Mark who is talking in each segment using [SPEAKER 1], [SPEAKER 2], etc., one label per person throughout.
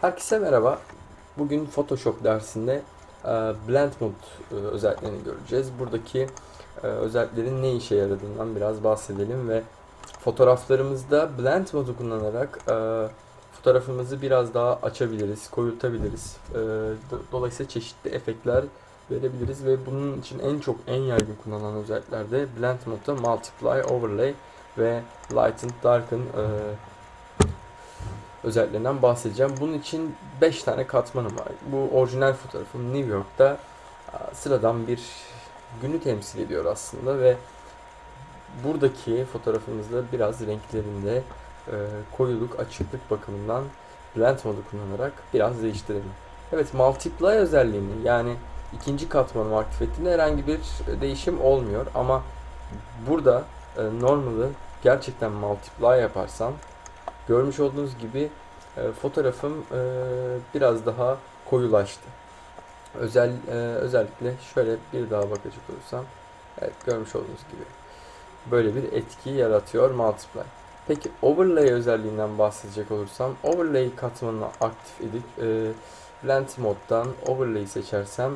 [SPEAKER 1] Herkese merhaba. Bugün Photoshop dersinde e, Blend Mode e, özelliklerini göreceğiz. Buradaki e, özelliklerin ne işe yaradığından biraz bahsedelim ve fotoğraflarımızda Blend Mode'u kullanarak fotoğrafımızı biraz daha açabiliriz, koyultabiliriz. Do- Dolayısıyla çeşitli efektler verebiliriz ve bunun için en çok en yaygın kullanılan özellikler de Blend Mode'da Multiply, Overlay ve Lighten, Darken özelliklerinden bahsedeceğim. Bunun için 5 tane katmanım var. Bu orijinal fotoğrafım New York'ta a, sıradan bir günü temsil ediyor aslında ve buradaki fotoğrafımızda biraz renklerinde e, koyuluk, açıklık bakımından blend modu kullanarak biraz değiştirelim. Evet, multiply özelliğini yani ikinci katmanımı aktif ettiğinde herhangi bir değişim olmuyor ama burada e, normal'ı gerçekten multiply yaparsam Görmüş olduğunuz gibi e, fotoğrafım e, biraz daha koyulaştı. Özel e, özellikle şöyle bir daha bakacak olursam evet görmüş olduğunuz gibi böyle bir etki yaratıyor multiply. Peki overlay özelliğinden bahsedecek olursam overlay katmanını aktif edip e, blend moddan overlay seçersem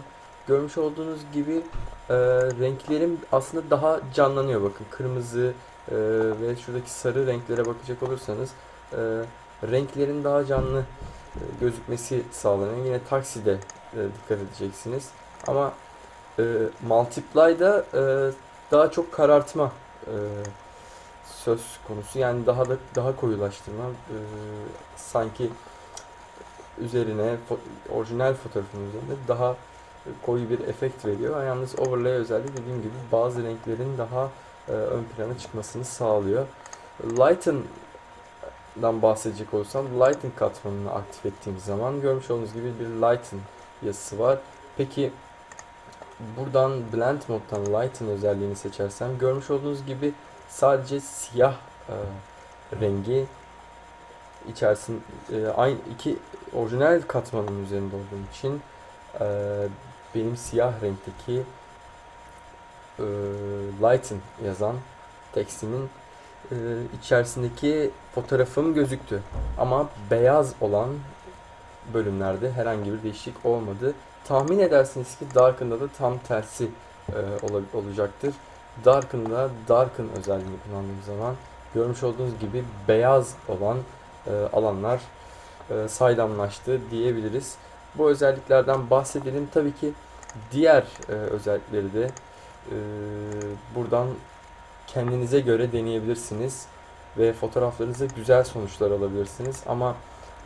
[SPEAKER 1] görmüş olduğunuz gibi e, renklerim aslında daha canlanıyor bakın kırmızı e, ve şuradaki sarı renklere bakacak olursanız renklerin daha canlı e, gözükmesi sağlanıyor. Yine takside e, dikkat edeceksiniz. Ama e, multiply'da e, daha çok karartma e, söz konusu. Yani daha da daha koyulaştırma e, sanki üzerine fo- orijinal fotoğrafın üzerinde daha koyu bir efekt veriyor. Yalnız overlay özelliği dediğim gibi bazı renklerin daha e, ön plana çıkmasını sağlıyor. Lighten dan bahsedecek olursam Lighten katmanını aktif ettiğim zaman görmüş olduğunuz gibi bir Lighten yazısı var. Peki buradan Blend moddan Lighten özelliğini seçersem görmüş olduğunuz gibi sadece siyah e, rengi içerisinde e, aynı iki orijinal katmanın üzerinde olduğum için e, benim siyah renkteki e, Lighten yazan tekstimin e, içerisindeki fotoğrafım gözüktü. Ama beyaz olan bölümlerde herhangi bir değişiklik olmadı. Tahmin edersiniz ki Darken'da da tam tersi e, ola- olacaktır. Darken'da Darken özelliğini kullandığım zaman görmüş olduğunuz gibi beyaz olan e, alanlar e, saydamlaştı diyebiliriz. Bu özelliklerden bahsedelim. Tabii ki diğer e, özellikleri de e, buradan kendinize göre deneyebilirsiniz ve fotoğraflarınıza güzel sonuçlar alabilirsiniz. Ama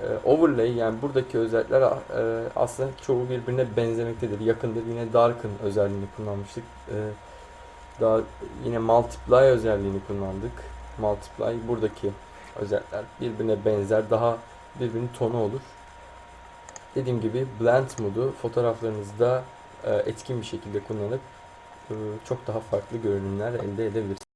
[SPEAKER 1] e, overlay yani buradaki özellikler e, aslında çoğu birbirine benzemektedir. Yakındır. Yine darken özelliğini kullanmıştık. E, daha yine multiply özelliğini kullandık. Multiply buradaki özellikler birbirine benzer, daha birbirinin tonu olur. Dediğim gibi blend modu fotoğraflarınızda e, etkin bir şekilde kullanıp e, çok daha farklı görünümler elde edebilirsiniz.